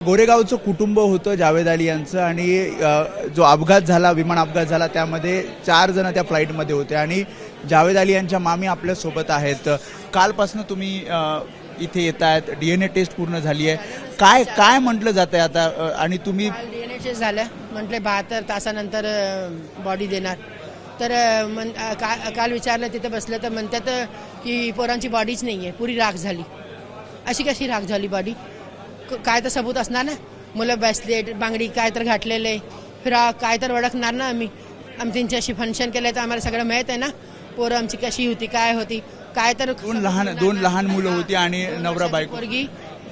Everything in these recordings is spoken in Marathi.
गोरेगावचं कुटुंब होतं जावेद अली यांचं आणि जो अपघात झाला विमान अपघात झाला त्यामध्ये चार जण त्या फ्लाईटमध्ये होते आणि जावेद अली यांच्या मामी आपल्यासोबत आहेत. कालपासून तुम्ही इथे येत आहेत डी एन ए टेस्ट पूर्ण झाली आहे. काय काय म्हटलं जातं आहे आता आणि तुम्ही काल टेस्ट झालं. म्हटले बहात्तर तासानंतर बॉडी देणार. तर मन का- काल विचारलं तिथे बसलं तर म्हणतात की पोरांची बॉडीच नाही आहे पुरी राख झाली. अशी कशी राख झाली बॉडी काय तर सबूत असणार ना? मुलं बॅसलेट बांगडी काय तर घातलेले फ्रॉक काय तर ओळखणार ना आम्ही? आम्ही त्यांच्याशी फंक्शन केलं तर आम्हाला सगळं माहीत आहे ना? पोरं आमची कशी होती काय होती? काय तर दोन लहान दोन लहान मुलं होती आणि नवरा बायको. पोरगी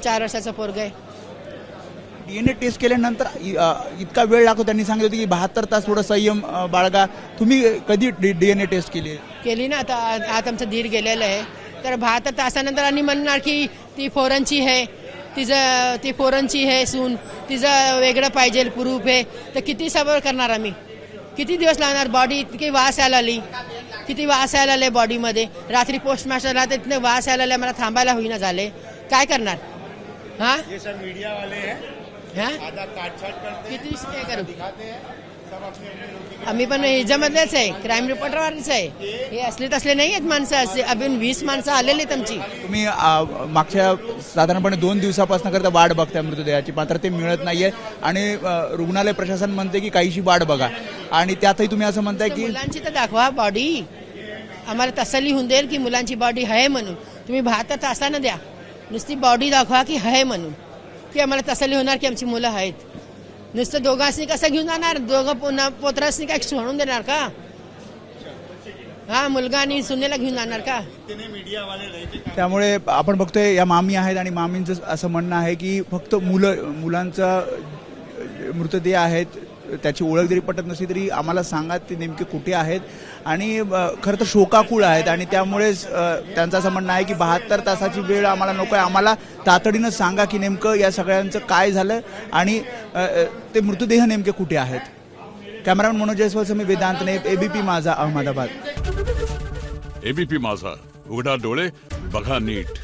चार वर्षाचं पोरग आहे. डी एन ए टेस्ट केल्यानंतर इ- अ, इतका वेळ लागतो. त्यांनी सांगितलं होतं की बहात्तर तास थोडं संयम अ, बाळगा. तुम्ही कधी डी एन ए टेस्ट केली? केली ना? आता आता आमचं धीर गेलेलं आहे. तर बहात्तर तासानंतर आणि म्हणणार की ती फोरनची आहे तिचं ती फोरनची आहे सून तिचं वेगळं पाहिजे प्रूफ आहे तर किती सबर करणार आम्ही? किती दिवस लागणार? बॉडी इतकी वास यायला आली किती वास यायला आले बॉडीमध्ये रात्री पोस्ट मास्टरला तर इतने वास यायला आले मला थांबायला होईना झाले. काय करणार? हां? ये सब मीडिया वाले हैं। हां? किती हे करू? आम्ही पण ह्याच्यामधलेच आहे. क्राईम रिपोर्टरवरच आहे. हे असले तसले नाही आहेत माणसं. असे अजून वीस माणसं आलेली आहेत आमची. तुम्ही मागच्या साधारणपणे दोन दिवसापासून करता वाट बघताय मृतदेहाची. मात्र ते मिळत नाहीये. आणि अ, रुग्णालय प्रशासन म्हणते की काहीशी वाट बघा. आणि त्यातही तुम्ही असं म्हणताय की मुलांची तर दाखवा बॉडी आम्हाला तसल्ली होऊन देईल की मुलांची बॉडी आहे म्हणून. तुम्ही बहात्तर तासानं द्या. नुसती बॉडी दाखवा की आहे म्हणून. की आम्हाला तसल्ली होणार की आमची मुलं आहेत. नुसतं दोघांनी कसं घेऊन जाणार? दोघं पुन्हा पोत्रासनी काय सोडून देणार का? हा मुलगा आणि सुनेला घेऊन जाणार का? त्यामुळे आपण बघतोय या मामी आहेत आणि मामींचं असं म्हणणं आहे की फक्त मुलं मुलांचा मृतदेह आहेत त्याची ओळख जरी पटत नसली तरी आम्हाला सांगा ते नेमके कुठे आहेत. आणि खरं तर शोकाकुळ आहेत आणि त्यामुळेच त्यांचं असं म्हणणं आहे की बहात्तर तासाची वेळ आम्हाला नको आहे आम्हाला तातडीनं सांगा की नेमकं या सगळ्यांचं काय झालं आणि ते मृतदेह नेमके कुठे आहेत. कॅमेरामॅन मनोज जयस्वाल मी वेदांतने एबीपी माझा अहमदाबाद. एबीपी माझा. उघडा डोळे बघा नीट.